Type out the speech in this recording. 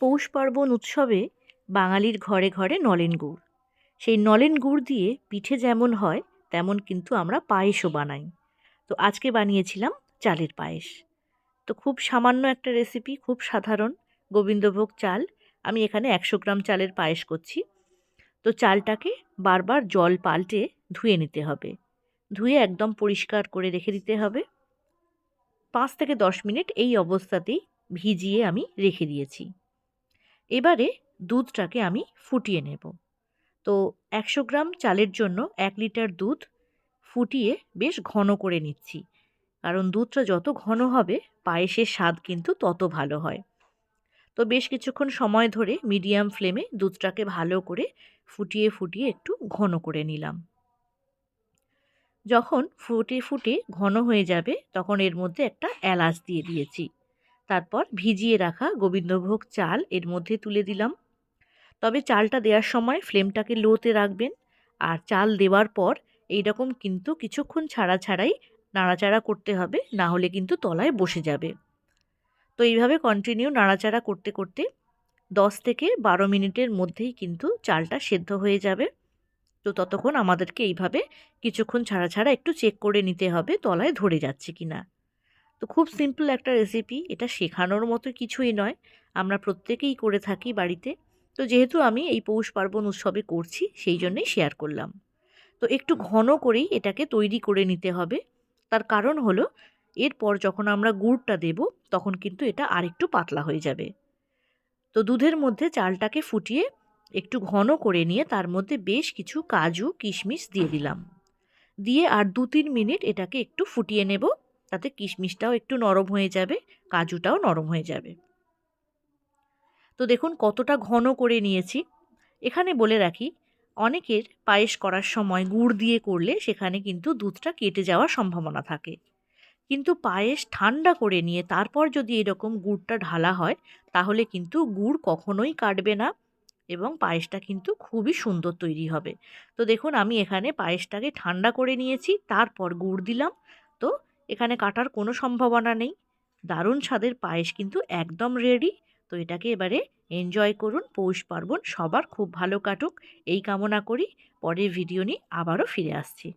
পৌষ পার্বণ উৎসবে বাঙালির ঘরে ঘরে নলেন গুড়। সেই নলেন গুড় দিয়ে পিঠে যেমন হয়, তেমন কিন্তু আমরা পায়েসও বানাই। তো আজকে বানিয়েছিলাম চালের পায়েস। তো খুব সামান্য একটা রেসিপি খুব সাধারণ, গোবিন্দভোগ চাল। আমি এখানে একশো গ্রাম চালের পায়েস করছি। তো চালটাকে বারবার জল পাল্টে ধুয়ে নিতে হবে। ধুয়ে একদম পরিষ্কার করে রেখে দিতে হবে। পাঁচ থেকে দশ মিনিট এই অবস্থাতেই ভিজিয়ে আমি রেখে দিয়েছি। এবারে দুধটাকে আমি ফুটিয়ে নেব। তো একশো গ্রাম চালের জন্য এক লিটার দুধ ফুটিয়ে বেশ ঘন করে নিচ্ছি। কারণ দুধটা যত ঘন হবে, পায়েসের স্বাদ কিন্তু তত ভালো হয়। তো বেশ কিছুক্ষণ সময় ধরে মিডিয়াম ফ্লেমে দুধটাকে ভালো করে ফুটিয়ে ফুটিয়ে একটু ঘন করে নিলাম। যখন ফুটে ফুটে ঘন হয়ে যাবে, তখন এর মধ্যে একটা এলাচ দিয়ে দিয়েছি। তারপর ভিজিয়ে রাখা গোবিন্দভোগ চাল এর মধ্যে তুলে দিলাম। তবে চালটা দেওয়ার সময় ফ্লেমটাকে লোতে রাখবেন আর চাল দেওয়ার পর এই রকম কিন্তু কিছুক্ষণ ছাড়া ছাড়াই নাড়াচাড়া করতে হবে, না হলে কিন্তু তলায় বসে যাবে। তো এইভাবে কন্টিনিউ নাড়াচাড়া করতে করতে দশ থেকে বারো মিনিটের মধ্যেই কিন্তু চালটা সেদ্ধ হয়ে যাবে। তো ততক্ষণ আমাদেরকে এইভাবে কিছুক্ষণ ছাড়া ছাড়া একটু চেক করে নিতে হবে তলায় ধরে যাচ্ছে কি না তো খুব সিম্পল একটা রেসিপি এটা শেখানোর মতো কিছুই নয়। আমরা প্রত্যেকেই করে থাকি বাড়িতে। তো যেহেতু আমি এই পৌষ পার্বণ উৎসবে করছি, সেই জন্যই শেয়ার করলাম। তো একটু ঘন করেই এটাকে তৈরি করে নিতে হবে। তার কারণ হলো, এরপর যখন আমরা গুড়টা দেব, তখন কিন্তু এটা আরেকটু পাতলা হয়ে যাবে। তো দুধের মধ্যে চালটাকে ফুটিয়ে একটু ঘন করে নিয়ে তার মধ্যে বেশ কিছু কাজু, কিশমিশ দিয়ে দিলাম। দিয়ে আর দু তিন মিনিট এটাকে একটু ফুটিয়ে নেব। তাতে কিশমিশটাও একটু নরম হয়ে যাবে, কাজুটাও নরম হয়ে যাবে। তো দেখুন কতটা ঘন করে নিয়েছি। এখানে বলে রাখি, অনেকের পায়েস করার সময় গুড় দিয়ে করলে সেখানে কিন্তু দুধটা কেটে যাওয়ার সম্ভাবনা থাকে। কিন্তু পায়েস ঠান্ডা করে নিয়ে তারপর যদি এরকম গুড়টা ঢালা হয়, তাহলে কিন্তু গুড় কখনোই কাটবে না এবং পায়েসটা কিন্তু খুবই সুন্দর তৈরি হবে। তো দেখুন আমি এখানে পায়েসটাকে ঠান্ডা করে নিয়েছি, তারপর গুড় দিলাম। তো এখানে কাটার কোনো সম্ভাবনা নেই। দারুণ স্বাদের পায়েস কিন্তু একদম রেডি তো এটাকে এবারে এনজয় করুন। পৌষ পার্বণ সবার খুব ভালো কাটুক। এই কামনা করি। পরের ভিডিও নিয়ে আবারও ফিরে আসছি।